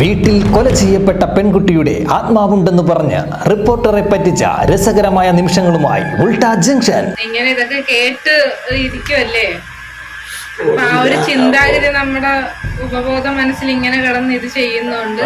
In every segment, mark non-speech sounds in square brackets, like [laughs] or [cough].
വീട്ടിൽ കൊല ചെയ്യപ്പെട്ട പെൺകുട്ടിയുടെ ആത്മാവുണ്ടെന്ന് പറഞ്ഞ് റിപ്പോർട്ടറെ പറ്റിച്ച രസകരമായ നിമിഷങ്ങളുമായി ഉൾട്ട ജംഗ്ഷൻ. ഇങ്ങനെ ഇതൊക്കെ കേട്ട് ഇരിക്കുമല്ലേ അപ്പൊ ആ ഒരു ചിന്താഗതി നമ്മുടെ ഉപബോധ മനസ്സിൽ ഇങ്ങനെ കിടന്ന് ഇത് ചെയ്യുന്നോണ്ട്.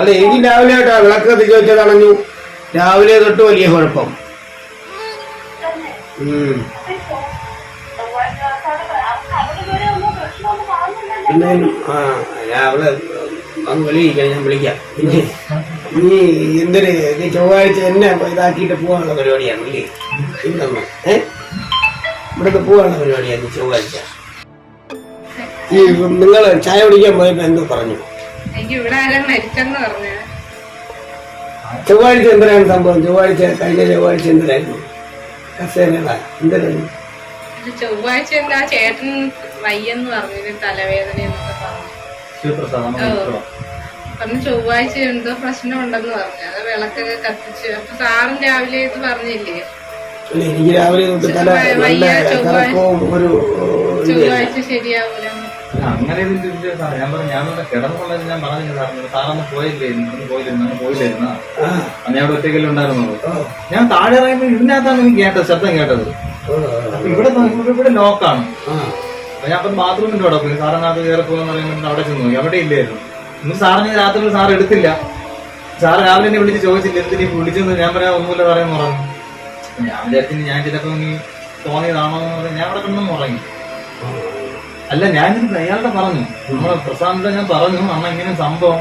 അല്ല എനിക്ക് രാവിലെ കേട്ടോ വിളക്ക് കത്തിച്ച് വെച്ചത് അണഞ്ഞു രാവിലെ തൊട്ട് വലിയ കുഴപ്പം. പിന്നെ ആ രാവിലെ അങ്ങ് വെളിയിരിക്കാൻ ഞാൻ വിളിക്കാം. പിന്നെ നീ എന്തൊരു നീ ചൊവ്വാഴ്ച എന്നെ ഇതാക്കിയിട്ട് പോകാനുള്ള പരിപാടിയാണ് ഇല്ലേ ഇന്നമ്മ ഏ? ഇവിടുന്ന് പോകാനുള്ള പരിപാടിയാണ് ചൊവ്വാഴ്ച. ഈ നിങ്ങൾ ചായ കുടിക്കാൻ പോയപ്പോ എന്തോ പറഞ്ഞു. എനിക്ക് ഇവിടെ ആരും മരിച്ചെന്ന് പറഞ്ഞു. ചൊവ്വാഴ്ച എന്തിനാണ് സംഭവം? ചൊവ്വാഴ്ച കഴിഞ്ഞ ചൊവ്വാഴ്ച എന്തിനായിരുന്നു? കസേരടാ എന്തിനായിരുന്നു? ചൊവ്വാഴ്ച എന്താ ചേട്ടൻ വയ്യെന്ന് പറഞ്ഞു. തലവേദന എന്നൊക്കെ പറഞ്ഞു ചൊവ്വാഴ്ച എന്തോ പ്രശ്നം ഉണ്ടെന്ന് പറഞ്ഞു. അത് വിളക്കൊക്കെ കത്തിച്ച്. അപ്പൊ സാറും രാവിലെ ഇത് പറഞ്ഞില്ലേ? എനിക്ക് രാവിലെ തൊട്ട് തല ചൊവ്വാഴ്ച ശരിയാവൂല. അങ്ങനെ ഒരു ഇത് സാർ ഞാൻ പറഞ്ഞു ഞാൻ ഇവിടെ കിടന്നുള്ളത് ഞാൻ പറഞ്ഞു സാറിന് സാറന്ന് പോയില്ലേ? ഇന്ന് അന്ന് പോയില്ലായിരുന്ന. അന്ന് ഞാൻ അവിടെ ഒറ്റയ്ക്കല്ലേ ഉണ്ടായിരുന്നുള്ളൂ. ഞാൻ താഴെ ഇറങ്ങി ഇതിനകത്താണ് എനിക്ക് കേട്ടത് ശബ്ദം കേട്ടത്. ഇവിടെ ഇവിടെ ലോക്കാണ് ഞാൻ അപ്പം ബാത്റൂമിന്റെ അവിടെ പോയി. സാറിനകത്ത് കയറി പോകുന്ന പറയുമ്പോൾ അവിടെ ചെന്ന് നോക്കി. അവിടെ ഇല്ലായിരുന്നു. ഇന്ന് സാറിന് രാത്രി സാർ എടുത്തില്ല. സാർ രാവിലെ എന്നെ വിളിച്ച് ചോദിച്ചില്ല എന്തിനീ വിളിച്ചെന്ന്? ഞാൻ പറയാൻ ഒന്നുമില്ല പറയാൻ പറഞ്ഞു. ഞാൻ വിചാരിച്ചു ഞാൻ ചിലപ്പോ തോന്നിയതാണോ എന്ന് പറഞ്ഞാൽ ഞാൻ അവിടെ കിടന്നു ഉറങ്ങി. അല്ല ഞാനിത് അയാളുടെ പറഞ്ഞു. നമ്മളെ പ്രശാന്ത ഞാൻ പറഞ്ഞു അമ്മ ഇങ്ങനെ സംഭവം.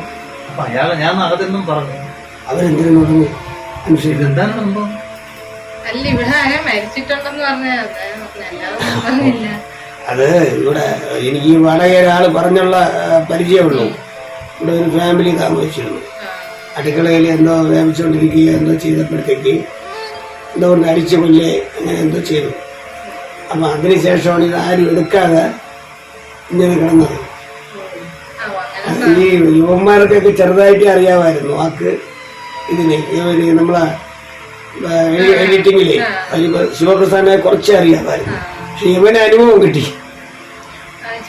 അപ്പൊ അയാളെ ഞാൻ അകത്തെന്നും പറഞ്ഞു. അവരെന്തിനു പറഞ്ഞു മനുഷ്യൻ ഇതെന്താണ് സംഭവം? അല്ല ഇവിടെ ആരാ മരിച്ചിട്ടുണ്ടെന്ന് പറഞ്ഞില്ല. അത് ഇവിടെ എനിക്ക് വാടക ഒരാൾ പറഞ്ഞുള്ള പരിചയമുള്ളൂ. ഇവിടെ ഒരു ഫാമിലി താമസിച്ചിരുന്നു. അടുക്കളയിൽ എന്തോ വേവിച്ചുകൊണ്ടിരിക്കുകയോ എന്തോ ചെയ്തപ്പോഴത്തേക്ക് എന്തോ കൊണ്ട് അടിച്ചു കൊല്ലേ അങ്ങനെ എന്തോ ചെയ്തു. അപ്പൊ അതിനുശേഷമാണ് ഇത് ആരും എടുക്കാതെ ഇങ്ങനെ കിടന്നത് ഈ യുവന്മാർക്കൊക്കെ ചെറുതായിട്ട് അറിയാമായിരുന്നു. വാക്ക് ഇതിനെ നമ്മളെ എഡിറ്റിങ്ങിലെ ശിവപ്രസാദിനെ കുറച്ചേ അറിയാമായിരുന്നു. പക്ഷെ ഇവന് അനുഭവം കിട്ടി.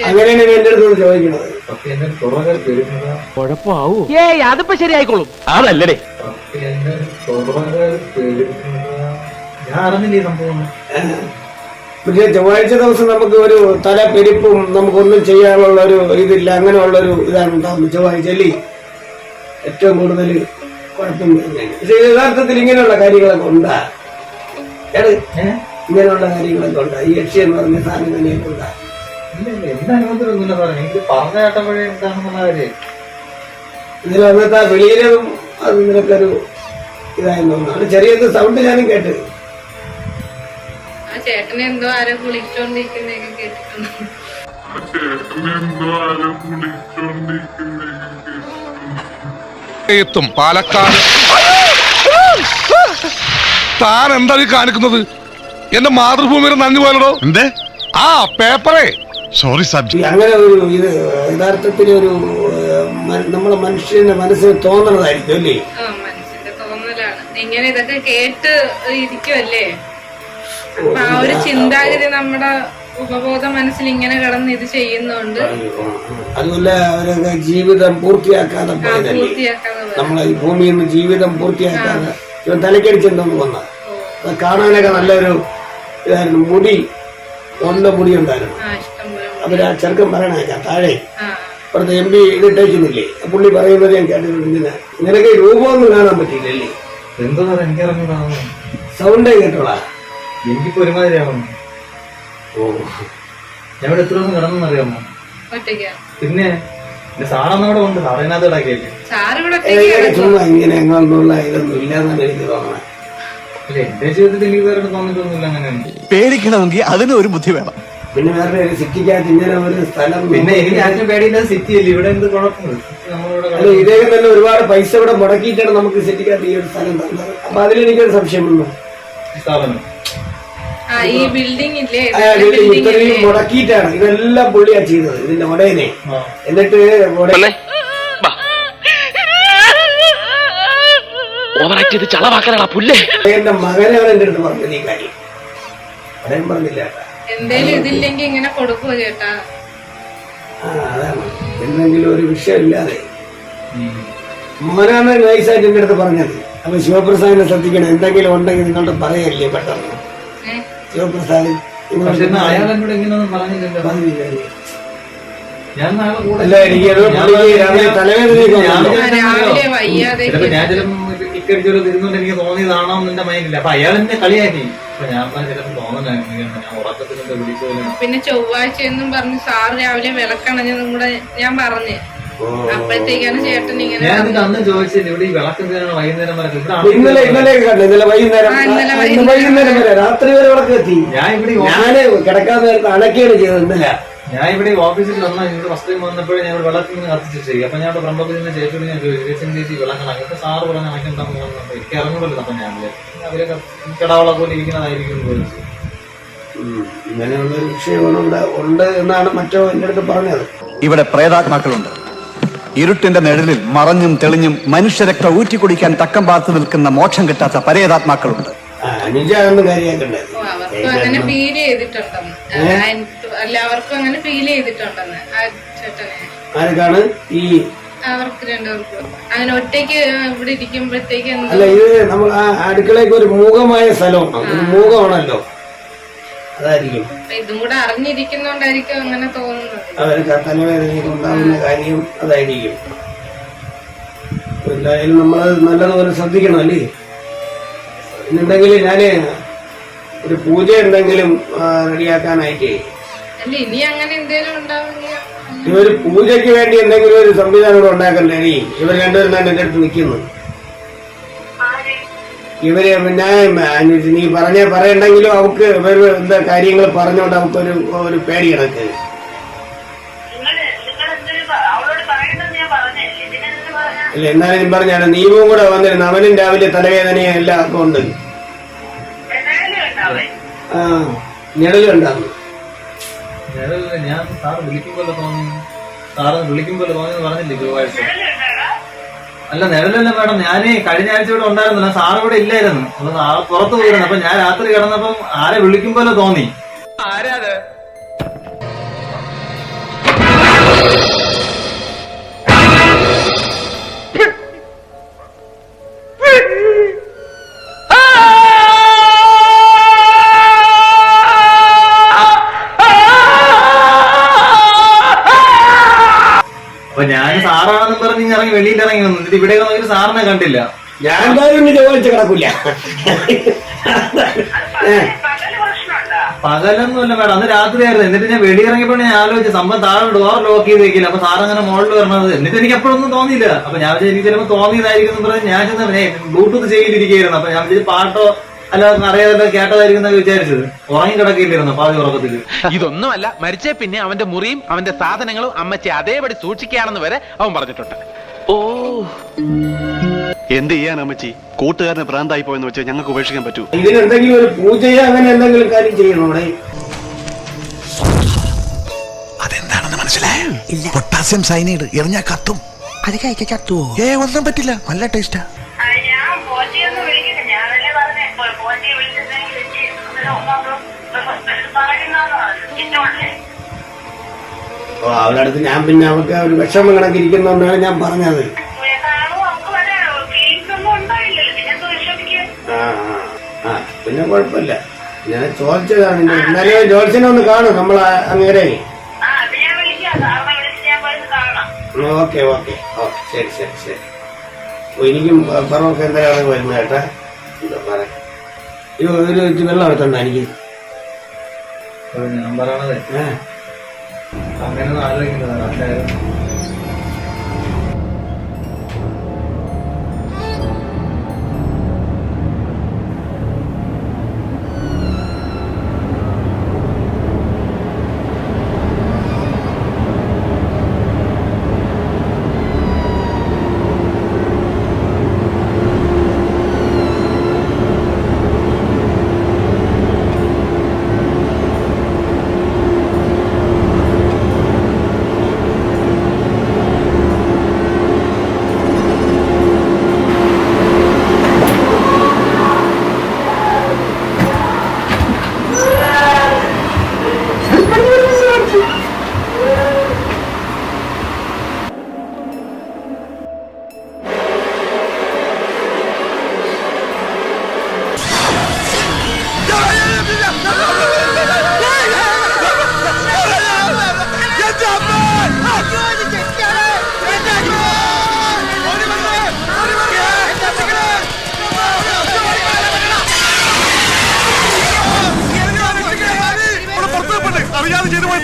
അങ്ങനെയാണ് എന്റെ അടുത്ത് ചോദിക്കുന്നത് എന്റെ അതിപ്പോ ശരിയായിക്കോളും. അതല്ലേ എന്റെ അറിഞ്ഞില്ല സംഭവം പക്ഷേ ചൊവ്വാഴ്ച ദിവസം നമുക്ക് ഒരു തല പെരുപ്പും നമുക്കൊന്നും ചെയ്യാനുള്ള ഒരു ഇതില്ല അങ്ങനെയുള്ള ഒരു ഇതാണ് ഉണ്ടാവുന്നത് ചൊവ്വാഴ്ച അല്ലേ? ഏറ്റവും കൂടുതൽ കുഴപ്പം. പക്ഷെ യഥാർത്ഥത്തിൽ ഇങ്ങനെയുള്ള കാര്യങ്ങളൊക്കെ ഉണ്ടാ? ഇങ്ങനെയുള്ള കാര്യങ്ങളൊക്കെ ഉണ്ടാ? ഈ യക്ഷി എന്ന് പറഞ്ഞ സാധനം തന്നെയൊക്കെ ഉണ്ടാ? ഇതിൽ വന്നിട്ട് ആ വെളിയിലും അത് നിനക്കൊരു ഇതായിരുന്നു. ചെറിയൊരു സൗണ്ട് ഞാനും കേട്ട്. ആ ചേട്ടനെ എന്തോ ആരോ വിളിച്ചോണ്ടിരിക്കുന്നതൊക്കെ കേട്ടിട്ടുണ്ട്. എത്തും പാലക്കാട്. താൻ എന്താ ഈ കാണിക്കുന്നത്? എന്റെ മാതൃഭൂമിയുടെ നന്ദി പോലടോ എന്തേ? ആ പേപ്പറേ. സോറി സബ്ജി അങ്ങനെ ഒരു ഇത് യഥാർത്ഥത്തിൽ ഒരു മ- നമ്മളെ മനുഷ്യന്റെ മനസ്സിൽ തോന്നണതായിരിക്കും അല്ലേ? ആ മനസ്സിന്റെ തോന്നലാണ്. ഇങ്ങനെ ഇതൊക്കെ കേട്ട് ഇരിക്കുമല്ലേ അപ്പൊ ആ ഒരു ചിന്താഗതി നമ്മുടെ ഉപബോധ മനസ്സിൽ ഇങ്ങനെ കിടന്ന് ഇത് ചെയ്യുന്നുണ്ട്. അതുപോലെ അവരൊക്കെ ജീവിതം പൂർത്തിയാക്കാതെ ആ പോയതല്ലേ? പൂർത്തിയാക്കാതെ നമ്മളെ ഈ ഭൂമിയിൽ നിന്ന് ജീവിതം പൂർത്തിയാക്കാതെ ഇവൻ തലക്കടിച്ചെന്തോന്ന് വന്ന. അത് കാണാനൊക്കെ നല്ലൊരു ഇതായിരുന്നു. മുടി നല്ല മുടി ഉണ്ടായിരുന്നു. ആ ഇഷ്ടം പോലെ അവർ ആ ചെറുക്കൻ പറയണേക്കാം താഴെ. ഇവിടുത്തെ എം പി ഇതിട്ടേക്കുന്നില്ലേ ആ പുള്ളി പറയുന്നത് ഞാൻ കേട്ടിട്ടുണ്ട് ഇങ്ങനെ. നിനക്ക് രൂപമൊന്നും കാണാൻ പറ്റിയില്ലല്ലേ? എന്തോ സാറേ എനിക്കറിഞ്ഞൂടാ സൗണ്ടേ കേട്ടോളാ എനിക്കിപ്പോ ഒരുമാതിരി ഓ. ഞാൻ ഇവിടെ എത്ര ദിവസം കിടന്നറിയാമോ പിന്നെ സാറന്ന് അവിടെ ഉണ്ട്. സാറിനകത്ത് ഇടാക്കിയല്ലേ സാറ് ഒറ്റയ്ക്ക് കിടക്കും ചുമ്മാ ഇങ്ങനെ എങ്ങനെയുള്ള ഇതൊന്നും ഇല്ലാന്നാണ് എനിക്ക് തോന്നണേ എന്റെ ജീവിതത്തിൽ എനിക്ക് വേറെ തോന്നിയിട്ടൊന്നുമില്ല അങ്ങനെ പേടിക്കണമെങ്കിൽ അതിന് ഒരു ബുദ്ധി വേണം. പിന്നെ വേറെ സിറ്റിക്കകത്ത് ഇങ്ങനെ ഒരു സ്ഥലം പിന്നെ എനിക്ക് ആദ്യം പേടിയില്ല സിറ്റി അല്ലേ ഇവിടെ എന്ത് കുഴപ്പമില്ല ഇദ്ദേഹം തന്നെ ഒരുപാട് പൈസ ഇവിടെ മുടക്കിയിട്ടാണ് നമുക്ക് സിറ്റിക്കകത്ത് ഈ ഒരു സ്ഥലം തന്നത്. അപ്പൊ അതിലെനിക്കൊരു സംശയമുണ്ടോ. സ്ഥാപനം ഈ ബിൽഡിംഗ് ഇല്ലേ? ബിൽഡിംഗ് ഇത്രയും മുടക്കിയിട്ടാണ്. ഇതെല്ലാം പുള്ളിയാ ചെയ്തത്. ഇതിന്റെ ഉടനെ. എന്നിട്ട് എന്റെ മകനെ അവൻ എന്റെ മകനാണ് എന്റെ അടുത്ത് പറഞ്ഞില്ല ഈ കാര്യം അദ്ദേഹം പറഞ്ഞില്ല? കേട്ടാ എന്തേലും ഇതില്ലെങ്കിൽ ഇങ്ങനെ കൊടുക്കുവോ ചേട്ടാ? ആ അതാണ്. എന്തെങ്കിലും ഒരു വിഷയമില്ലാതെ. മോനാണ് നൈസായിട്ട് എന്റെ അടുത്ത് പറഞ്ഞത്. അപ്പൊ ശിവപ്രസാദിനെ ശ്രദ്ധിക്കണം. എന്തെങ്കിലും ഉണ്ടെങ്കിൽ നിങ്ങളുടെ പറയല്ലേ പെട്ടെന്ന്. ഞാൻ അല്ല, ചിലപ്പോ എനിക്ക് തോന്നിയതാണോ എന്ന് എന്റെ മൈൻഡില്ല അപ്പൊ അയാൾ എന്നെ കളിയാക്കി. പിന്നെ ചൊവ്വാഴ്ച എന്നും പറഞ്ഞു സാർ രാവിലെ വിളക്കണഞ്ഞതും കൂടെ ഞാൻ പറഞ്ഞു. അപ്പോഴത്തേക്കാണ് ചേട്ടൻ ഇങ്ങനെ ഞാൻ അന്ന് ഇവിടെ ഈ വിളക്ക് എന്തിനാണ് വൈകുന്നേരം വരെ? ഇവിടെ ഇന്നലെ ഇന്നലെ കണ്ടു? ഇന്നലെ വൈകുന്നേരം ആ, ഇന്നലെ ഇന്ന് വൈകുന്നേരം. വരെ രാത്രി വരെ ഉറക്കം എത്തി ഞാൻ ഇവിടെ ഈ ഓ- ഞാൻ കിടക്കാൻ നേരത്ത് അണക്കുകയാണ് ചെയ്തത് ഇന്നലെ. ഞാൻ ഇവിടെ ഈ ഓഫീസിൽ വന്നാൽ ഇവിടെ ഫസ്റ്റ് ടൈം വന്നപ്പോഴേ ഞാൻ ഇവിടെ വിളക്ക് ഇങ്ങനെ കത്തിച്ച് ചെയ്യും അപ്പൊ ഞാൻ ഇവിടെ ബ്രഹ്മപുരിന്റെ ചേച്ചിയോട് ഞാൻ ചോദിച്ചു ചേച്ചി സാറ് പറഞ്ഞ അണക്കുണ്ടാകും എനിക്ക് ഇറങ്ങുമല്ലോ അപ്പൊ ഞാൻ വിചാരിച്ചു. അവരൊക്കെ കിടാവള പോലെ ഇരിക്കുന്നതായിരിക്കും എന്ന് വിചാരിച്ചു. ഉം, ഇങ്ങനെയുള്ള ഒരു വിഷയമാണ് ഉണ്ട് എന്നാണ് മറ്റോ എന്റെ അടുത്ത് പറഞ്ഞത്. ഇവിടെ പ്രേതാത്മാക്കളുണ്ട്. ഇരുട്ടിന്റെ നിഴലിൽ മറഞ്ഞും തെളിഞ്ഞും മനുഷ്യരക്ത ഊറ്റിക്കുടിക്കാൻ തക്കം പാർത്തു നിൽക്കുന്ന മോക്ഷം കിട്ടാത്ത പരേതാത്മാക്കളുണ്ട്. അങ്ങനെ ഫീൽ ചെയ്തിട്ടുണ്ടെന്ന്. എല്ലാവർക്കും അങ്ങനെ ഫീൽ ചെയ്തിട്ടുണ്ടെന്ന് ആ ചേട്ടനെ. ആർക്കാണ് ഈ അവർക്ക് രണ്ടുപേർക്കും. അങ്ങനെ ഒറ്റയ്ക്ക് ഇവിടെ ഇരിക്കുമ്പോഴത്തേക്ക് അല്ല ഇത് നമ്മൾ ആ അടുക്കളയ്ക്ക് ഒരു മൂകമായ സ്ഥലം മൂകമാണല്ലോ. അതായിരിക്കും. ഇതും കൂടെ അറിഞ്ഞിരിക്കുന്നോണ്ടായിരിക്കും അങ്ങനെ തോന്നുന്നത്. അവർക്ക് ആ തലവേദനയൊക്കെ ഉണ്ടാകുന്ന കാര്യം അതായിരിക്കും. എന്തായാലും നമ്മൾ നല്ലതുപോലെ ശ്രദ്ധിക്കണം അല്ലേ? എന്നുണ്ടെങ്കിൽ ഞാൻ ഒരു പൂജ ഉണ്ടെങ്കിലും റെഡിയാക്കാനായിട്ടേ. അല്ല ഇനി അങ്ങനെ എന്തേലും ഉണ്ടാവുമെങ്കിൽ ഇവർ പൂജയ്ക്ക് വേണ്ടി എന്തെങ്കിലും ഒരു സംവിധാനം ഉണ്ടാക്കണ്ടേ ഇവർ രണ്ടുപേരും തന്നെ എന്റെ അടുത്ത് നിൽക്കുന്നു. ഇവർ പിന്നെ അനുജി നീ പറഞ്ഞ പറയണ്ടെങ്കിലും അവക്ക് ഇവർ എന്താ കാര്യങ്ങൾ പറഞ്ഞോണ്ട് അവക്ക് ഒരു ഒരു പേടി കിടക്ക്. ഇല്ല എന്നാലും പറഞ്ഞാണ് നീവും കൂടെ വന്നിരുന്നു അവനും രാവിലെ തലവേദനയും എല്ലാം ഒക്കെ ഉണ്ട് ആ ഞെടലുണ്ടാകും ഞാൻ സാറ് വിളിക്കുമ്പോൾ തോന്നി സാറ് വിളിക്കുമ്പോൾ തോന്നി എന്ന് പറഞ്ഞില്ലേ ചൊവ്വാഴ്ച അല്ല നിഴലല്ല മാഡം. ഞാനേ കഴിഞ്ഞ ആഴ്ച ഇവിടെ ഉണ്ടായിരുന്നില്ല. സാറ് ഇവിടെ ഇല്ലായിരുന്നു. അപ്പൊ പുറത്ത് പോയിരുന്നു. അപ്പൊ ഞാൻ രാത്രി കിടന്നപ്പം ആരെ വിളിക്കുമ്പോലെ തോന്നി. അപ്പൊ വെളിയിൽ ഇറങ്ങി വന്നു എന്നിട്ട് ഇവിടെ നോക്കി സാറിനെ കണ്ടില്ല. ഞാൻ എന്തായാലും ഇനി ചൊവ്വാഴ്ച കിടക്കൂല. ഏ, പകലൊന്നുമല്ല മേഡം അന്ന് രാത്രിയായിരുന്നു. എന്നിട്ട് ഞാൻ വെളിയിറങ്ങിയപ്പോൾ ഞാൻ ആലോചിച്ചു സംഭവം താഴെ ഡോർ ലോക്ക് ചെയ്ത് വെക്കില്ല അപ്പൊ സാർ അങ്ങനെ മുകളിൽ വരണത്. എന്നിട്ട് എനിക്ക് അപ്പോഴൊന്നും തോന്നിയില്ല. അപ്പൊ ഞാൻ എനിക്ക് ചിലപ്പോൾ തോന്നിയതായിരിക്കും എന്ന് പറഞ്ഞ് ഞാൻ ചെന്ന് ബ്ലൂടൂത്ത് ചെയ്തിരിക്കുകയായിരുന്നു. അപ്പൊ ഞാൻ വിചാരിച്ചു പാട്ടോ അല്ല അറിയാതെ കേട്ടതായിരിക്കും എന്നൊക്കെ വിചാരിച്ചത്. ഉറങ്ങി കിടക്കില്ലായിരുന്നു പാതി ഉറക്കത്തിൽ ഇതൊന്നുമല്ല മരിച്ചേ പിന്നെ അവന്റെ മുറിയും അവന്റെ സാധനങ്ങളും അമ്മച്ചി അതേപടി സൂക്ഷിക്കുകയാണെന്ന് വരെ അവൻ പറഞ്ഞിട്ടുണ്ട്. ഓ എന്ത് ചെയ്യാൻ അമ്മച്ചി കൂട്ടുകാരന് പ്രാന്തായി പോയെന്ന് വെച്ചാൽ ഞങ്ങൾക്ക് ഉപേക്ഷിക്കാൻ പറ്റൂ ഇതിനെന്തെങ്കിലും ഒരു പൂജയോ അങ്ങനെ എന്തെങ്കിലും കാര്യം ചെയ്യണോ അവിടെ അതെന്താണെന്ന് മനസ്സിലായോ പൊട്ടാസ്യം സൈനൈഡ് എറിഞ്ഞാ കത്തും അത് കഴിക്കാൻ കത്തുവോ ഏ ഒന്നും പറ്റില്ല നല്ല ടേസ്റ്റാ ഞാൻ ഓ അവളുടെ അടുത്ത് ഞാൻ പിന്നെ അവൾക്ക് ഒരു വിഷമം കണക്കിരിക്കുന്നോണ്ടാണ് ഞാൻ പറഞ്ഞത്. പിന്നെ ആ ആ, കുഴപ്പമില്ല. ഞാൻ ചോദിച്ചതാണ് എന്നാലും ജോത്സ്യനെ ഒന്ന് കാണും നമ്മൾ അങ്ങനെ ഓക്കെ ഞാൻ വിളിക്കാം. സാറിനെ വിളിച്ച് ഞാൻ പോയത് കാണാം ഓക്കെ ഓക്കെ. ഓ ശരി ശരി ശരി. ഓ, എനിക്കും പറവൊക്കെ എന്തായാലും വരുന്നത് കേട്ടാ. എന്താ പറ. ഒരു വെള്ളം എടുത്തണ്ട എനിക്ക്. ഞാൻ പറയണത് ഏ അങ്ങനെയൊന്നും ആലോചിക്കുന്നത്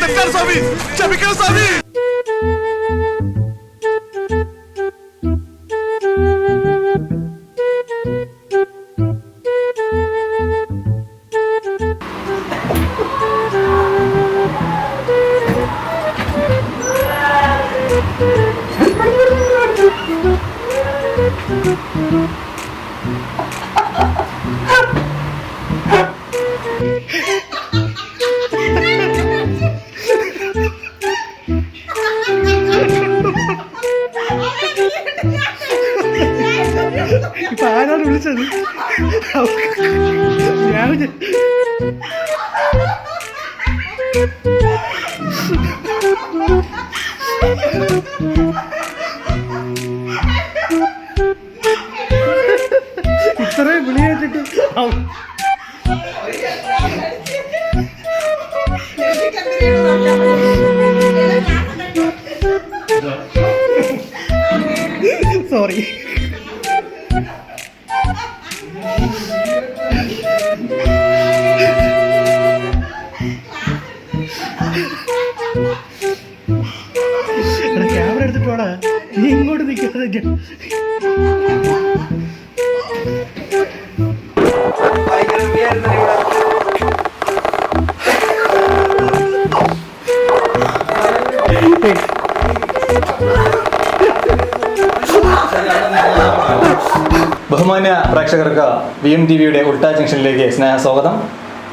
vais te faire zombie Tu as piqué un. ഇത്രയും വിളി കേട്ടിട്ട് സോറി സോറി ക്യാമറ നീ ഇങ്ങോട്ട് നിൽക്കാതെ ബഹുമാന്യ പ്രേക്ഷകർക്ക് വി എം ടി വിയുടെ ഉൾട്ടാ ജംഗ്ഷനിലേക്ക് സ്നേഹ സ്വാഗതം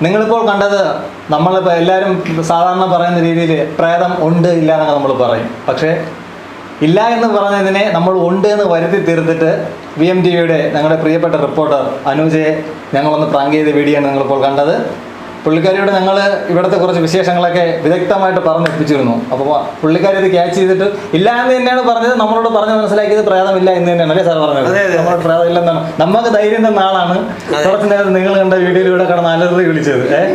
നിങ്ങളിപ്പോൾ കണ്ടത് നമ്മളിപ്പോൾ എല്ലാവരും സാധാരണ പറയുന്ന രീതിയിൽ പ്രേതം ഉണ്ട് ഇല്ല എന്നൊക്കെ നമ്മൾ പറയും. പക്ഷേ ഇല്ല എന്ന് പറഞ്ഞതിനെ നമ്മൾ ഉണ്ട് എന്ന് വരുത്തി തീർത്തിട്ട് വി എം ടി വിയുടെ ഞങ്ങളുടെ പ്രിയപ്പെട്ട റിപ്പോർട്ടർ അനുജയെ ഞങ്ങളൊന്ന് പ്രാങ്ക് ചെയ്ത വീഡിയോ ആണ് നിങ്ങളിപ്പോൾ കണ്ടത്. പുള്ളിക്കാരിയോട് ഞങ്ങൾ ഇവിടുത്തെ കുറച്ച് വിശേഷങ്ങളൊക്കെ വിദഗ്ധമായിട്ട് പറഞ്ഞെപ്പിച്ചിരുന്നു അപ്പോൾ പുള്ളിക്കാരി ഇത് ക്യാച്ച് ചെയ്തിട്ട് ഇല്ല എന്ന് തന്നെയാണ് പറഞ്ഞത്. നമ്മളോട് പറഞ്ഞ് മനസ്സിലാക്കിയത് പ്രേതമില്ല എന്ന് തന്നെയാണ്. അല്ലേ സാർ പറഞ്ഞത്? നമ്മളോട് പ്രേതം ഇല്ലെന്നാണ് നമുക്ക് ധൈര്യം തന്ന ആളാണ്. കുറച്ച് നേരം നിങ്ങൾ കണ്ട വീഡിയോയിലൂടെ കടന്ന് അലറി വിളിച്ചത്. ഏഹ്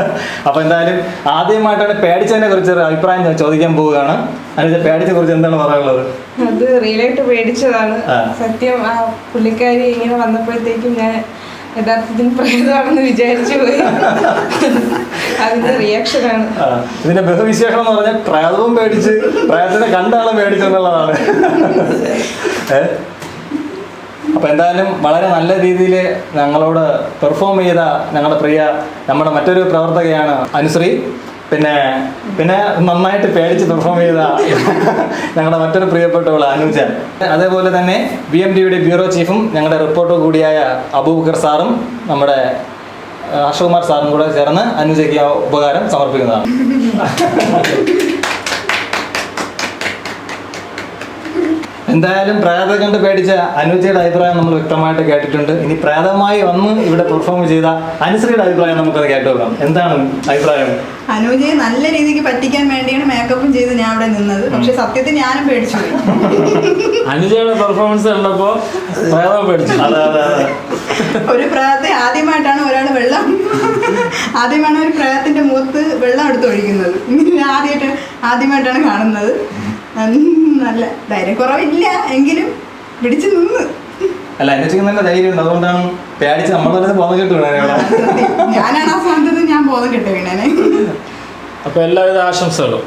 [laughs] അപ്പോൾ എന്തായാലും ആദ്യമായിട്ടാണ് പേടിച്ചതിനെ കുറിച്ച് ഒരു അഭിപ്രായം ഞാൻ ചോദിക്കാൻ പോവുകയാണ്. അതിന് പേടിച്ചതിനെ കുറിച്ച് എന്താണ് പറയാനുള്ളത്? അത് റിയലായിട്ട് പേടിച്ചതാണ്. സത്യം ആ പുള്ളിക്കാരി ഇങ്ങനെ വന്നപ്പോഴത്തേക്കും ഞാൻ യഥാർത്ഥത്തിൽ പ്രേതമാണെന്ന് വിചാരിച്ചു പോയി. അതിന്റെ റിയാക്ഷൻ ആണ്. ഇതിന്റെ ബഹുവിശേഷം എന്ന് പറഞ്ഞാൽ പ്രേതവും പേടിച്ച് പ്രേതത്തിനെ കണ്ടാണ് പേടിച്ചെന്നുള്ളതാണ് അപ്പൊ എന്തായാലും വളരെ നല്ല രീതിയിൽ ഞങ്ങളോട് പെർഫോം ചെയ്ത ഞങ്ങളുടെ പ്രിയ നമ്മുടെ മറ്റൊരു പ്രവർത്തകയാണ് അനുശ്രീ. പിന്നെ പിന്നെ നന്നായിട്ട് പേടിച്ച് പെർഫോം ചെയ്ത ഞങ്ങളുടെ മറ്റൊരു പ്രിയപ്പെട്ടവൾ അനുജ അതേപോലെ തന്നെ ബി എം ഡിയുടെ ബ്യൂറോ ചീഫും ഞങ്ങളുടെ റിപ്പോർട്ടർ കൂടിയായ അബൂബക്കർ സാറും നമ്മുടെ അശോക് ഹർഷകുമാർ സാറും കൂടെ ചേർന്ന് അനുജയ്ക്ക് ആ ഉപകാരം സമർപ്പിക്കുന്നതാണ്. എന്തായാലും പ്രേതം കണ്ട് പേടിച്ച അനുജയുടെ അഭിപ്രായം നമ്മൾ വ്യക്തമായിട്ട് കേട്ടിട്ടുണ്ട്. ഇനി പ്രേതമായി വന്ന് ഇവിടെ പെർഫോം ചെയ്ത അനുശ്രീയുടെ അഭിപ്രായം നമുക്കത് കേട്ടുനോക്കാം എന്താണ് അഭിപ്രായം? അനുജയെ നല്ല രീതിക്ക് പറ്റിക്കാൻ വേണ്ടിയാണ് മേക്കപ്പും ചെയ്ത് ഞാൻ അവിടെ നിന്നത് പക്ഷെ സത്യത്തിൽ ഞാനും പേടിച്ചു അനുജയുടെ പെർഫോമൻസ് കണ്ടപ്പോ പേടിച്ചു ഒരു പ്രായത്തെ ആദ്യമായിട്ടാണ് ഒരാൾ വെള്ളം ആദ്യമാണ് ഒരു പ്രേതത്തിന്റെ മുഖത്ത് വെള്ളം എടുത്ത് ഒഴിക്കുന്നത്. ആദ്യമായിട്ട് ആദ്യമായിട്ടാണ് കാണുന്നത്. നല്ല നല്ല ധൈര്യക്കുറവില്ല എങ്കിലും പിടിച്ചു നിന്ന്. അല്ല അനുജയ്ക്ക് നല്ല ധൈര്യമുണ്ട്. അതുകൊണ്ടാണ് പേടിച്ച് നമ്മൾ തന്നെ പോകുന്ന കേട്ടു വീണേ ഞാനാണ് ആ സ്ഥാനത്ത് ഞാൻ ബോധം കെട്ടി വീണേനെ. അപ്പൊ എല്ലാവിധ ആശംസകളും.